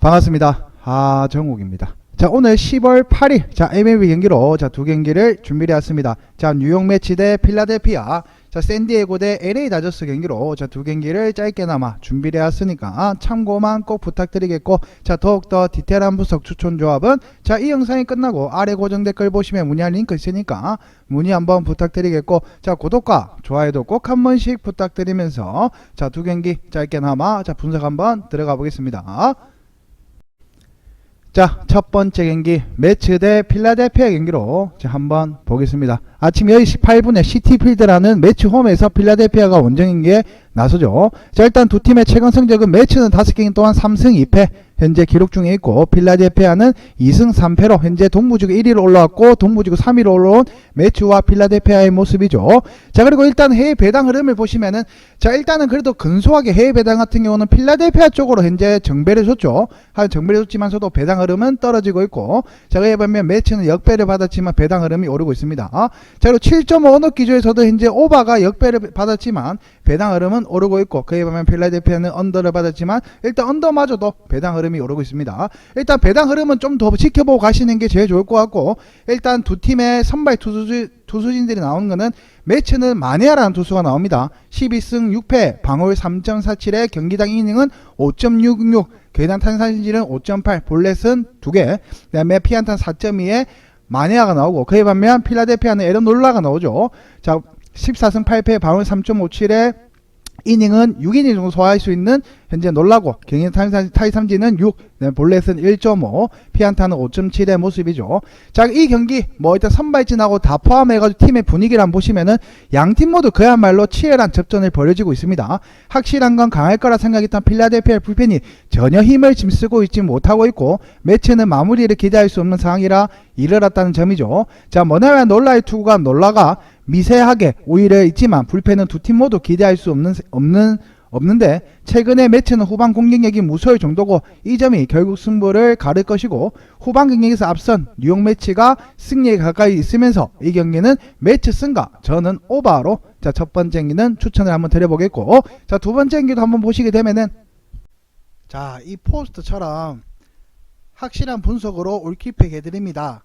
반갑습니다. 하정욱입니다. 자, 오늘 10월 8일, 자, MLB 경기로, 자, 두 경기를 준비해 왔습니다. 자, 뉴욕 매치 대 필라델피아, 자, 샌디에고 대 LA 다저스 경기로, 자, 두 경기를 짧게나마 준비해 왔으니까 참고만 꼭 부탁드리겠고, 자, 더욱더 디테일한 분석 추천 조합은, 자, 이 영상이 끝나고 아래 고정 댓글 보시면 문의할 링크 있으니까 문의 한번 부탁드리겠고, 자, 구독과 좋아요도 꼭 한 번씩 부탁드리면서, 자, 두 경기 짧게나마, 자, 분석 한번 들어가 보겠습니다. 자, 첫 번째 경기 매츠 대 필라델피아 경기로 자, 한번 보겠습니다. 아침 10시 8분에 시티필드라는 매츠 홈에서 필라델피아가 원정 경기에 나서죠. 자, 일단 두 팀의 최근 성적은 매츠는 5경기 동안 3승 2패 현재 기록 중에 있고 필라델피아는 2승 3패로 현재 동부지구 1위로 올라왔고 동부지구 3위로 올라온 매츠와 필라델피아의 모습이죠. 자, 그리고 일단 해외 배당 흐름을 보시면은 자, 일단은 그래도 근소하게 해외 배당 같은 경우는 필라델피아 쪽으로 현재 정배를 줬죠. 한 정배를 줬지만서도 배당 흐름은 떨어지고 있고 자, 그에 반면 매치는 역배를 받았지만 배당 흐름이 오르고 있습니다. 자, 그리고 7.5 언어 기조에서도 현재 오바가 역배를 받았지만 배당 흐름은 오르고 있고 그에 반면 필라델피아는 언더를 받았지만 일단 언더마저도 배당 흐름이 오르고 있습니다. 일단 배당 흐름은 좀 더 지켜보고 가시는 게 제일 좋을 것 같고 일단 두 팀의 선발 투수 투수진들이 나오는 거는 매치는 마네아라는 투수가 나옵니다. 12승 6패, 방어율 3.47에 경기당 이닝은 5.66, 괴당 탄산질은 5.8, 볼넷은 2개, 그 다음에 피안탄 4.2에 마네아가 나오고 그에 반면 필라델피아는 에런 놀라가 나오죠. 자, 14승 8패, 방어율 3.57에 이닝은 6이닝 정도 소화할 수 있는 현재 놀라고 경기 타이 삼진은 6, 네, 볼넷은 1.5, 피안타는 5.7의 모습이죠. 자, 이 경기 뭐 일단 선발진하고 다 포함해가지고 팀의 분위기를 한번 보시면은 양 팀 모두 그야말로 치열한 접전을 벌여지고 있습니다. 확실한 건 강할 거라 생각했던 필라델피아 불펜이 전혀 힘을 짐쓰고 있지 못하고 있고 매치는 마무리를 기대할 수 없는 상황이라 이르렀다는 점이죠. 자, 머나와 놀라의 투구가 놀라가 미세하게 오히려 있지만 불펜은 두 팀 모두 기대할 수 없는 없는 없는데 최근에 매치는 후반 공격력이 무서울 정도고 이 점이 결국 승부를 가를 것이고 후반 경기에서 앞선 뉴욕 매치가 승리에 가까이 있으면서 이 경기는 매치 승가 저는 오바로 자 첫 번째 경기는 추천을 한번 드려보겠고 자 두 번째 경기도 한번 보시게 되면은 자 이 포스트처럼 확실한 분석으로 올킬팩 해드립니다.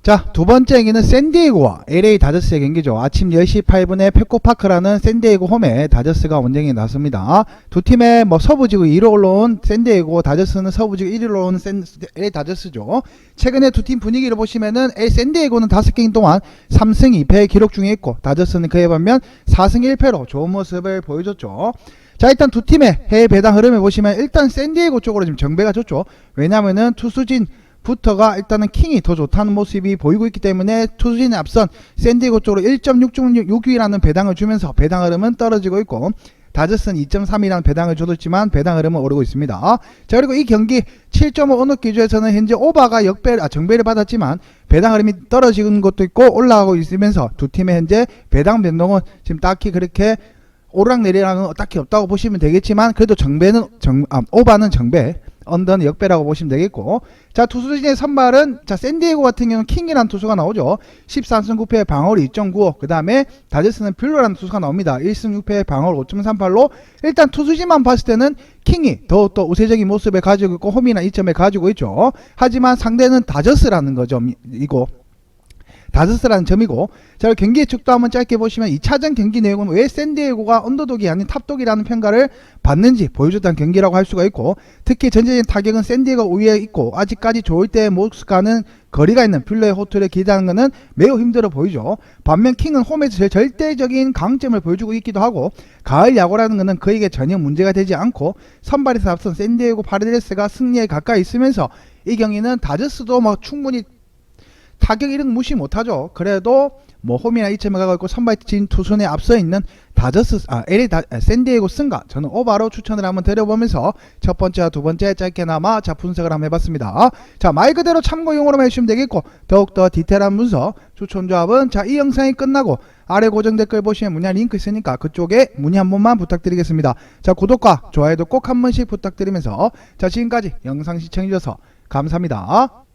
자, 두 번째 경기는 샌디에고와 LA 다저스의 경기죠. 아침 10시 8분에 페코파크라는 샌디에고 홈에 다저스가 원정에 나섭니다. 두 팀의 뭐 서부지구 2로 올라온 샌디에고 다저스는 서부지구 1위로 올라온 샌, LA 다저스죠. 최근에 두 팀 분위기를 보시면은 L 샌디에고는 5게임 동안 3승 2패 기록 중에 있고 다저스는 그에 반면 4승 1패로 좋은 모습을 보여줬죠. 자 일단 두 팀의 해외 배당 흐름을 보시면 일단 샌디에고 쪽으로 지금 정배가 좋죠. 왜냐면은 투수진 부터가 일단은 킹이 더 좋다는 모습이 보이고 있기 때문에 투수진에 앞선 샌디에고 쪽으로 1.666위라는 배당을 주면서 배당 흐름은 떨어지고 있고 다저스는 2.3이라는 배당을 줘뒀지만 배당 흐름은 오르고 있습니다. 자 그리고 이 경기 7.5 언어 기준에서는 현재 오바가 역배 아 정배를 받았지만 배당 흐름이 떨어지는 것도 있고 올라가고 있으면서 두 팀의 현재 배당 변동은 지금 딱히 그렇게 오르락 내리락은 딱히 없다고 보시면 되겠지만 그래도 정배는 정 아, 오바는 정배 언더는 역배라고 보시면 되겠고. 자 투수진의 선발은 자 샌디에고 같은 경우는 킹이라는 투수가 나오죠. 13승 9패 방어율 2.95그 다음에 다저스는 뷰러라는 투수가 나옵니다. 1승 6패 방어율 5.38로. 일단 투수진만 봤을 때는 킹이 더욱더 우세적인 모습을 가지고 있고 홈이나 이점을 가지고 있죠. 하지만 상대는 다저스라는 거죠 이고 다저스라는 점이고 자 경기의 축도 한번 짧게 보시면 2차전 경기 내용은 왜 샌디에고가 언더독이 아닌 탑독이라는 평가를 받는지 보여줬다는 경기라고 할 수가 있고 특히 전체적인 타격은 샌디에고 우위에 있고 아직까지 좋을 때의 모습과는 거리가 있는 뷰러의 호투를 기대하는 것은 매우 힘들어 보이죠. 반면 킹은 홈에서 제일 절대적인 강점을 보여주고 있기도 하고 가을 야구라는 것은 그에게 전혀 문제가 되지 않고 선발에서 앞선 샌디에고 파르데스가 승리에 가까이 있으면서 이 경기는 다저스도 뭐 충분히 타격 이런 무시 못하죠. 그래도 뭐 홈이나 가고 있고 선발 진 투순에 앞서 있는 다저스 아 LA 다, 아, 샌디에고 승가 저는 오바로 추천을 한번 드려보면서 첫 번째와 두 번째 짧게나마 자 분석을 한번 해봤습니다. 자 말 그대로 참고용으로만 해주시면 되겠고 더욱더 디테일한 분석 추천 조합은 자 이 영상이 끝나고 아래 고정 댓글 보시면 문의 링크 있으니까 그쪽에 문의 한 번만 부탁드리겠습니다. 자 구독과 좋아요도 꼭 한 번씩 부탁드리면서 자 지금까지 영상 시청해주셔서 감사합니다.